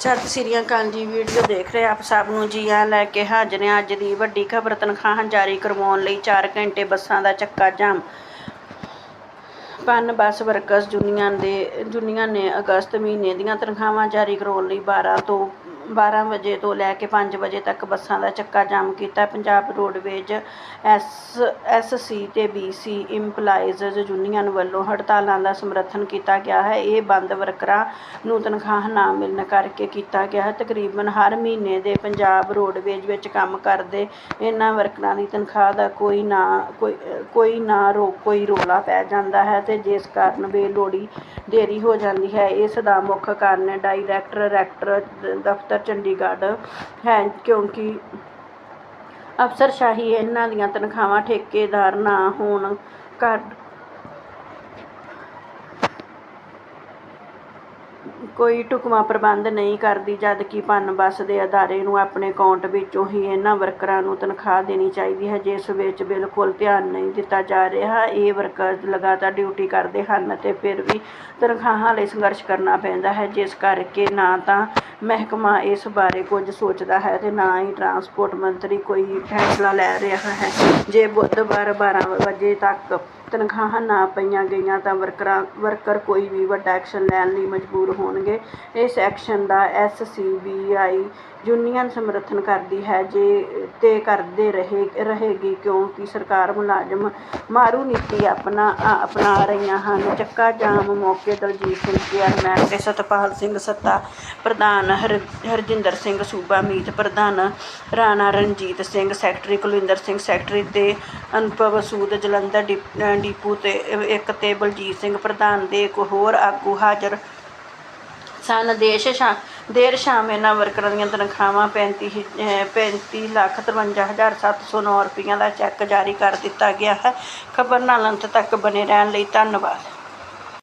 ਸਤਿ ਸ੍ਰੀ ਅਕਾਲ ਜੀ ਵੀਡੀਓ ਦੇਖ ਰਹੇ ਆਪ ਸਭ ਨੂੰ। ਜੀ ਆ ਲੈ ਕੇ ਹਾਜ਼ਰ ਹਾਂ ਅੱਜ ਦੀ ਵੱਡੀ ਖਬਰ। ਤਨਖਾਹਾਂ ਜਾਰੀ ਕਰਵਾਉਣ ਲਈ 4 ਘੰਟੇ ਬੱਸਾਂ ਦਾ ਚੱਕਾ ਜਾਮ। ਪਨ ਬੱਸ ਵਰਕਰਸ ਯੂਨੀਅਨ ਦੇ ਯੂਨੀਅਨ ਨੇ ਅਗਸਤ ਮਹੀਨੇ ਦੀਆਂ ਤਨਖਾਹਾਂ ਜਾਰੀ ਕਰਵਾਉਣ ਲਈ 12 ਤੋਂ 12 ਵਜੇ ਤੋਂ ਲੈ ਕੇ ਪੰਜ ਵਜੇ ਤੱਕ ਬੱਸਾਂ ਦਾ ਚੱਕਾ ਜਾਮ ਕੀਤਾ। ਪੰਜਾਬ ਰੋਡਵੇਜ ਐਸ ਐਸਸੀ ਤੇ ਬੀਸੀ ਇੰਪਲਾਈਜ਼ ਯੂਨੀਅਨ ਵੱਲੋਂ ਹੜਤਾਲਾਂ ਦਾ ਸਮਰਥਨ ਕੀਤਾ ਗਿਆ ਹੈ। ਇਹ ਬੰਦ ਵਰਕਰਾਂ ਨੂੰ ਤਨਖਾਹ ਨਾ ਮਿਲਣ ਕਰਕੇ ਕੀਤਾ ਗਿਆ ਹੈ। ਤਕਰੀਬਨ ਹਰ ਮਹੀਨੇ ਦੇ ਪੰਜਾਬ ਰੋਡਵੇਜ ਵਿੱਚ ਕੰਮ ਕਰਦੇ ਇਹਨਾਂ ਵਰਕਰਾਂ ਦੀ ਤਨਖਾਹ ਦਾ ਕੋਈ ਨਾ, ਕੋਈ ਕੋਈ ਨਾ ਰੋ, ਕੋਈ ਰੋਲਾ ਪੈ ਜਾਂਦਾ ਹੈ ਤੇ ਜਿਸ ਕਾਰਨ ਬੇਲੋੜੀ ਦੇਰੀ ਹੋ ਜਾਂਦੀ ਹੈ। ਇਸ ਦਾ ਮੁੱਖ ਕਾਰਨ ਡਾਇਰੈਕਟਰ, ਰੈਕਟਰ, ਦਫ਼ਤਰ ਚੰਡੀਗੜ੍ਹ ਹੈ ਕਿਉਂਕਿ ਅਫਸਰਸ਼ਾਹੀ ਇਹਨਾਂ ਦੀਆਂ ਤਨਖਾਹਾਂ ਠੇਕੇਦਾਰ ਨਾ ਹੋਣ ਕਰ ਕੋਈ ਢੁਕਵਾਂ ਪ੍ਰਬੰਧ ਨਹੀਂ ਕਰਦੀ, ਜਦ ਕਿ ਪਨ ਬੱਸ ਦੇ ਅਦਾਰੇ ਨੂੰ ਆਪਣੇ ਅਕਾਊਂਟ ਵਿੱਚੋਂ ਹੀ ਇਹਨਾਂ ਵਰਕਰਾਂ ਨੂੰ ਤਨਖਾਹ ਦੇਣੀ ਚਾਹੀਦੀ ਹੈ, ਜਿਸ ਵਿੱਚ ਬਿਲਕੁਲ ਧਿਆਨ ਨਹੀਂ ਦਿੱਤਾ ਜਾ ਰਿਹਾ। ਇਹ ਵਰਕਰ ਲਗਾਤਾਰ ਡਿਊਟੀ ਕਰਦੇ ਹਨ ਅਤੇ ਫਿਰ ਵੀ ਤਨਖਾਹਾਂ ਲਈ ਸੰਘਰਸ਼ ਕਰਨਾ ਪੈਂਦਾ ਹੈ, ਜਿਸ ਕਰਕੇ ਨਾ ਤਾਂ ਮਹਿਕਮਾ ਇਸ ਬਾਰੇ ਕੁਝ ਸੋਚਦਾ ਹੈ ਅਤੇ ਨਾ ਹੀ ਟਰਾਂਸਪੋਰਟ ਮੰਤਰੀ ਕੋਈ ਫੈਸਲਾ ਲੈ ਰਿਹਾ ਹੈ। ਜੇ ਬੁੱਧਵਾਰ 12 ਵਜੇ ਤੱਕ ਤਨਖਾਹਾਂ ਨਾ ਪਈਆਂ ਗਈਆਂ ਤਾਂ ਵਰਕਰਾਂ, ਵਰਕਰ ਕੋਈ ਵੀ ਵੱਡਾ ਐਕਸ਼ਨ ਲੈਣ ਲਈ ਮਜਬੂਰ ਹੋਣਗੇ। ਇਸ action the S C B I union ਸਮਰਥਨ ਕਰਦੀ ਹੈ। ਜੇ ਤੇ ਕਰਦੇ ਰਹੇ ਰਹੇਗੀ ਕਿਉਂਕਿ ਸਰਕਾਰ ਮੁਲਾਜ਼ਮ ਮਾਰੂ ਨੀਤੀ ਆਪਣਾ ਅਪਣਾ ਰਹੀਆਂ ਹਨ। ਚੱਕਾ ਜਾਮ ਮੌਕੇ ਦਲਜੀਤ ਸਿੰਘ ਚੇਅਰਮੈਨ ਤੇ ਸਤਪਾਲ ਸਿੰਘ ਸੱਤਾ ਪ੍ਰਧਾਨ ਹਰ ਹਰਜਿੰਦਰ ਸਿੰਘ ਸੂਬਾ ਮੀਤ ਪ੍ਰਧਾਨ ਰਾਣਾ ਰਣਜੀਤ ਸਿੰਘ ਸੈਕਟਰੀ ਕੁਲਵਿੰਦਰ ਸਿੰਘ ਸੈਕਟਰੀ ਤੇ ਅਨੁਭਵ ਸੂਦ ਜਲੰਧਰ ਡਿਪ- ਅ, ਡਿਪੂ ਤੇ ਇੱਕ ਤੇ ਬਲਜੀਤ ਸਿੰਘ ਪ੍ਰਧਾਨ ਦੇ ਇੱਕ ਹੋਰ ਆਗੂ ਹਾਜ਼ਰ ਸਨ। ਦੇਸ਼ ਸ਼ਾ, ਦੇਰ ਸ਼ਾਮ ਇਹਨਾਂ ਵਰਕਰਾਂ ਦੀਆਂ ਤਨਖਾਹਾਂ 35 ਹੀ- ਅਹ 35 ਲੱਖ 53709 ਰੁਪਈਆ ਦਾ ਚੈੱਕ ਜਾਰੀ ਕਰ ਦਿੱਤਾ ਗਿਆ ਹੈ। ਖਬਰ ਨਾਲ ਅੰਤ ਤੱਕ ਬਨੇ ਰਹਿਣ ਲਈ ਧੰਨਵਾਦ।